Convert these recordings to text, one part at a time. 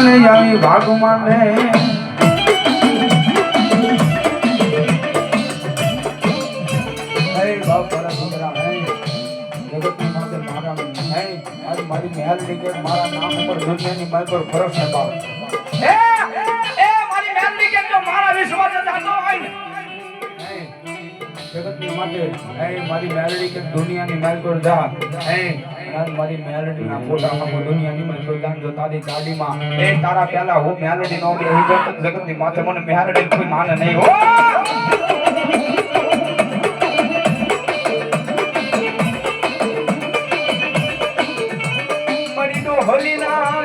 માને આવી ભાગ માને મારા મારી કે મારા નામ ઉપર દુનિયાની માલ પર ફરક છે બાપ એ એ મારી મેલડી કે જો મારા વિશ્વાસ જાતો હોય ને. માટે મારી કે દુનિયાની માલ પર જા આજ મારી મેલડી ના ફોટામાં દુનિયાની માલ પર જા તારી ગાડીમાં. એ તારા પહેલા હું મેલડી નો બે જગતની માથે મને મેલડી કોઈ માને નહીં. હો! ના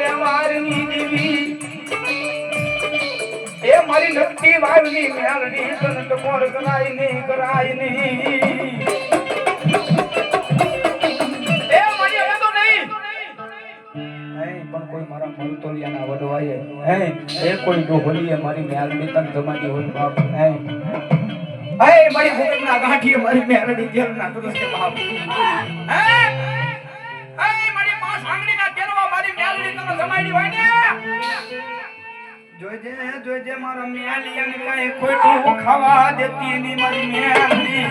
મારી નક્કી વાવની મેલડી, સંત કોર કરાય નહીં કરાય નહીં. કોઈ મારા મંતોલિયાના વડવાએ, હે, એ કોઈ ડોહલીએ મારી મેલડી તન જમાડી હોય, બાપ, હે. હે, મારી ભૂખના ગાંઠીએ મારી મેલડી જેલના દુરસ્તે બાપ. હે જોજે જોજે, મારા મેલિયાને કાંઈ ખોટું ખાવા દેતી ની મારી મેલડી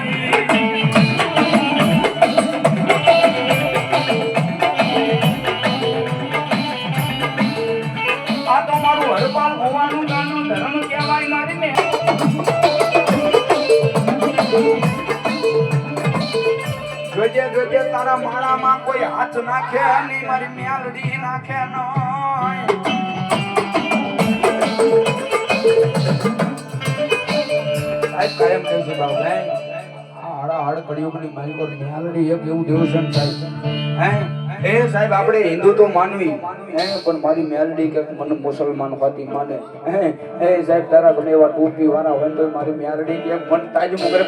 તારા માળામાં કોઈ હાથ નાખે ની મારી મ્યાલડી નાખે દેવસન સાહેબ. હે એ સાહેબ, આપણે હિન્દુ તો માનવી. હે, પણ મારી મેલડી કે મને મુસલમાન હોતી માને. હે એ સાહેબ, તારા ગમે એવા ટોપી વાળા હોય તો મારી મેલડી કે મન તાજ મુગરે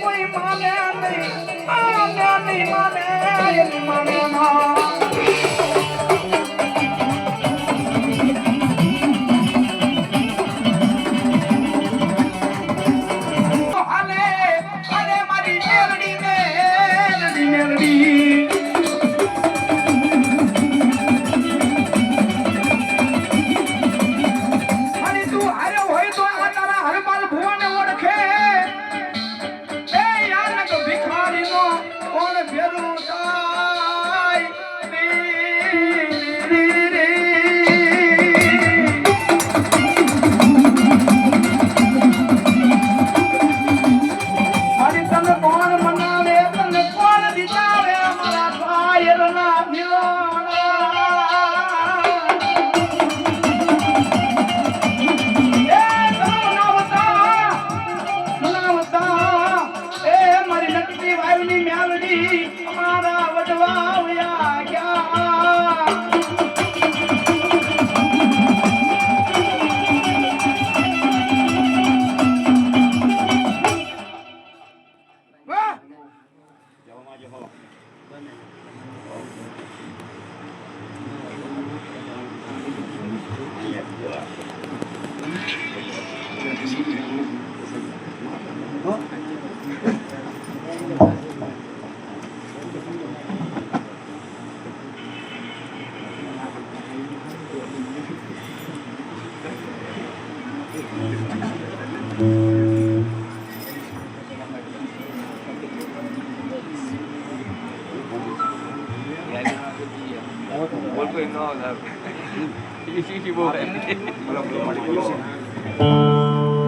કોઈ માને નહીં. માને નહીં માને માને Yeah.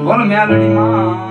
બોલ મેલડી માં